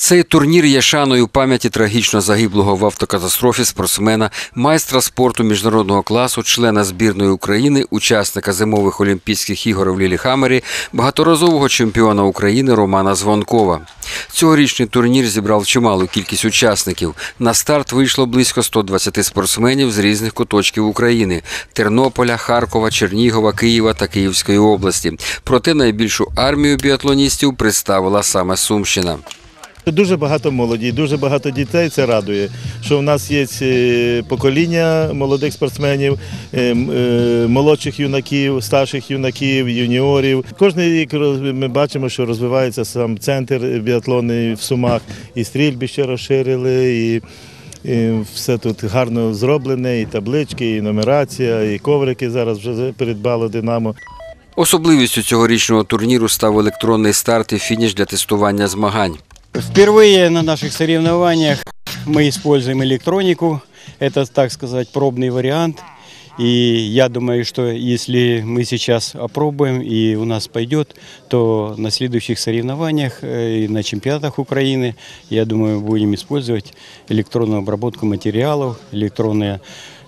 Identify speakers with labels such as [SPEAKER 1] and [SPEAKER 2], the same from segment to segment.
[SPEAKER 1] Цей турнір є шаною пам'яті трагічно загиблого в автокатастрофі спортсмена, майстра спорту міжнародного класу, члена збірної України, учасника зимових Олімпійських ігор в Ліліхамері, багаторазового чемпіона України Романа Звонкова. Цьогорічний турнір зібрав чималу кількість учасників. На старт вийшло близько 120 спортсменів з різних куточків України: Тернополя, Харкова, Чернігова, Києва та Київської області. Проте найбільшу армію біатлоністів представила саме Сумщина.
[SPEAKER 2] Дуже багато молоді, дуже багато дітей. Це радує. Що в нас є е, покоління молодих спортсменів, е, е, молодших юнаків, старших юнаків, юніорів. Кожний рік ми бачимо, що розвивається сам центр біатлонний в Сумах, і стрільбище розширили, і, і все тут гарно зроблене, і таблички, і нумерація, і коврики зараз вже передбало Динамо.
[SPEAKER 1] Особливістю цьогорічного турніру став електронний старт і фініш для тестування змагань.
[SPEAKER 3] Впервые на наших соревнованиях мы используем электронику. Это, так сказать, пробный вариант. И я думаю, что если мы сейчас опробуем и у нас пойдет, то на следующих соревнованиях э, и на чемпионатах Украины, я думаю, будем использовать электронную обработку материалов, электронный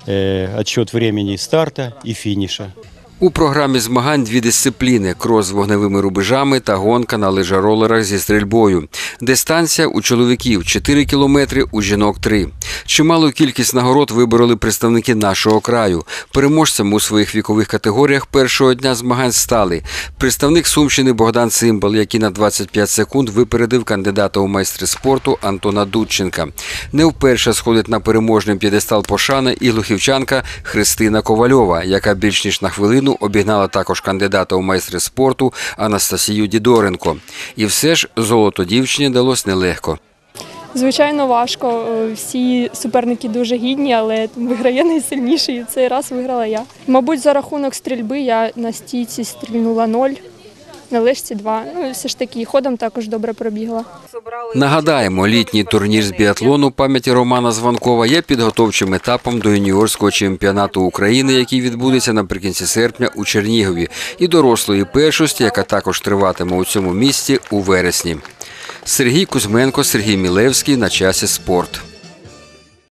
[SPEAKER 3] э, отсчет времени старта и финиша.
[SPEAKER 1] У програмі змагань дві дисципліни: крос з вогневими рубежами та гонка на лижаролерах зі стрільбою. Дистанція у чоловіків 4 кілометри, у жінок 3. Чималу кількість нагород вибороли представники нашого краю. Переможцем у своїх вікових категоріях першого дня змагань стали представник Сумщини Богдан Цимбал, який на 25 секунд випередив кандидата у майстри спорту Антона Дудченка. Не вперше сходить на переможний п'єдестал пошани і глухівчанка Христина Ковальова, яка більш ніж на хвилину обігнала також кандидата у майстри спорту Анастасію Дідоренко. І все ж золото дівчині далось нелегко.
[SPEAKER 4] Звичайно, важко. Е, Всі суперники дуже гідні, але виграє найсильніший. Цей раз виграла я. Мабуть, за рахунок стрільби я на стійці стрільнула 0, на лижці 2. Ну все ж таки ходом також добре пробігла.
[SPEAKER 1] Нагадаємо, літній турнір з біатлону пам'яті Романа Званкова є підготовчим етапом до юніорського чемпіонату України, який відбудеться наприкінці серпня у Чернігові, і дорослої першості, яка також триватиме у цьому місті у вересні. Сергій Кузьменко, Сергій Мілевський на часі спорт.